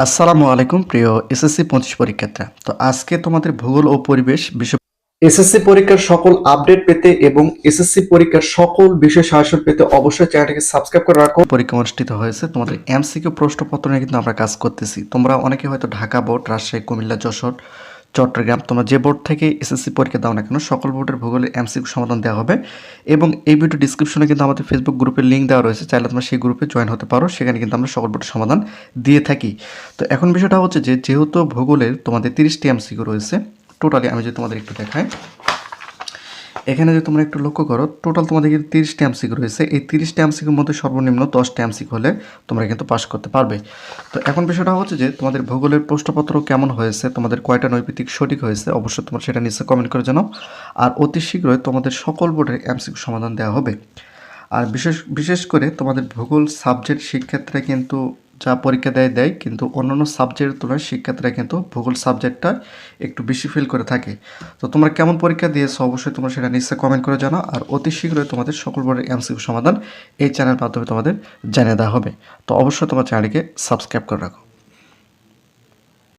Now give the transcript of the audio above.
আসসালামু আলাইকুম প্রিয় এসএসসি পঁচিশ পরীক্ষার্থীরা তো আজকে তোমাদের ভূগোল ও পরিবেশ বিষয় এসএসসি পরীক্ষার সকল আপডেট পেতে এবং এসএসসি পরীক্ষার সকল বিষয় সাহসন পেতে অবশ্যই চ্যানেলটিকে সাবস্ক্রাইব করে রাখো। পরীক্ষা অনুষ্ঠিত হয়েছে। তোমাদের এমসিকিউ প্রশ্নপত্র নিয়ে কিন্তু আমরা কাজ করতেছি। তোমরা অনেকে হয়তো ঢাকা বোর্ড রাজশাহী কুমিল্লা যশোর চট্টগ্রাম। তোমরা যে বোর্ড থেকে এসএসসি পরীক্ষা দাও না কেন, সকল বোর্ডের ভূগোলের এমসিকিউ সমাধান দেওয়া হবে এবং এই ভিডিও ডিসক্রিপশনে কিন্তু আমাদের ফেসবুক গ্রুপের লিঙ্ক দেওয়া রয়েছে। চাইলে তোমরা সেই গ্রুপে জয়েন হতে পারো, সেখানে কিন্তু আমরা সকল বোর্ডের সমাধান দিয়ে থাকি। তো এখন বিষয়টা হচ্ছে যে, যেহেতু ভূগোলের তোমাদের তিরিশটি এমসিকিউ রয়েছে টোটালি আমি যদি তোমাদের একটু দেখাই। এখানে যদি তোমরা একটু লক্ষ্য করো টোটাল তোমাদের কিন্তু তিরিশটি এমসিক রয়েছে। এই তিরিশটি এমসিকের মধ্যে সর্বনিম্ন দশটি এমসিক হলে তোমরা কিন্তু পাশ করতে পারবে। তো এখন বিষয়টা হচ্ছে যে, তোমাদের ভূগোলের প্রশ্নপত্র কেমন হয়েছে, তোমাদের কয়টা নৈমিত্তিক সঠিক হয়েছে, অবশ্যই তোমরা সেটা নিচে কমেন্ট করে জানাও। আর অতি শীঘ্রই তোমাদের সকল বোর্ডের এমসিক সমাধান দেওয়া হবে। আর বিশেষ বিশেষ করে তোমাদের ভূগোল সাবজেক্ট শিক্ষার্থীরা কিন্তু যা পরীক্ষা দেয় দেয়, কিন্তু অন্যান্য সাবজেক্টের তুলনায় শিক্ষার্থীরা কিন্তু ভূগোল সাবজেক্টটা একটু বেশি ফিল করে থাকে। তো তোমরা কেমন পরীক্ষা দিয়েছ? অবশ্যই তোমরা সেটা নিশ্চয়ই কমেন্ট করে জানাও। আর অতি শীঘ্রই তোমাদের সকল বোর্ডের এমসিকিউ সমাধান এই চ্যানেলের মাধ্যমে তোমাদের জানিয়ে দেওয়া হবে। তো অবশ্যই তোমার চ্যানেলকে সাবস্ক্রাইব করে রাখো।